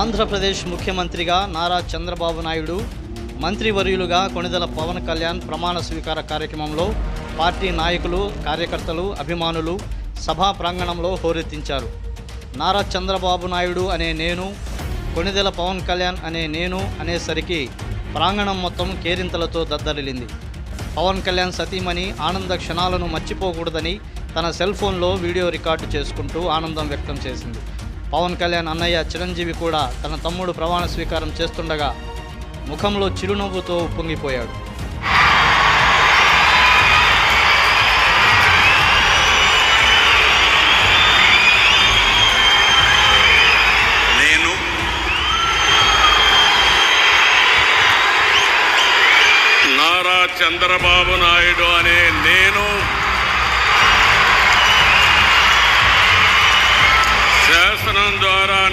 ఆంధ్రప్రదేశ్ ముఖ్యమంత్రిగా నారా చంద్రబాబు నాయుడు మంత్రివర్యులుగా కొణిదెల పవన్ కళ్యాణ్ ప్రమాణ స్వీకార కార్యక్రమంలో పార్టీ నాయకులు కార్యకర్తలు అభిమానులు సభా ప్రాంగణంలో హోరెత్తించారు. నారా చంద్రబాబు నాయుడు అనే నేను కొణిదెల పవన్ కళ్యాణ్ అనే నేను అనేసరికి ప్రాంగణం మొత్తం కేరింతలతో దద్దరిల్లింది. పవన్ కళ్యాణ్ సతీమణి ఆనంద క్షణాలను మర్చిపోకూడదని తన సెల్ ఫోన్లో వీడియో రికార్డు చేసుకుంటూ ఆనందం వ్యక్తం చేసింది. పవన్ కళ్యాణ్ అన్నయ్య చిరంజీవి కూడా తన తమ్ముడు ప్రమాణ స్వీకారం చేస్తుండగా ముఖంలో చిరునవ్వుతో ఉప్పొంగిపోయాడు నేను నారా చంద్రబాబు నాయుడు అనే నేను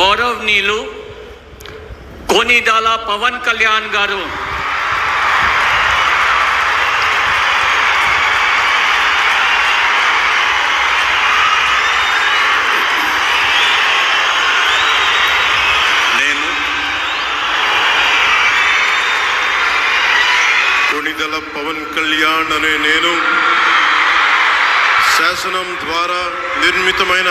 గౌరవనీయులు కోనిదాల పవన్ కళ్యాణ్ గారు. నేను కొణిదల పవన్ కళ్యాణ్ అనే నేను శాసనం ద్వారా నిర్మితమైన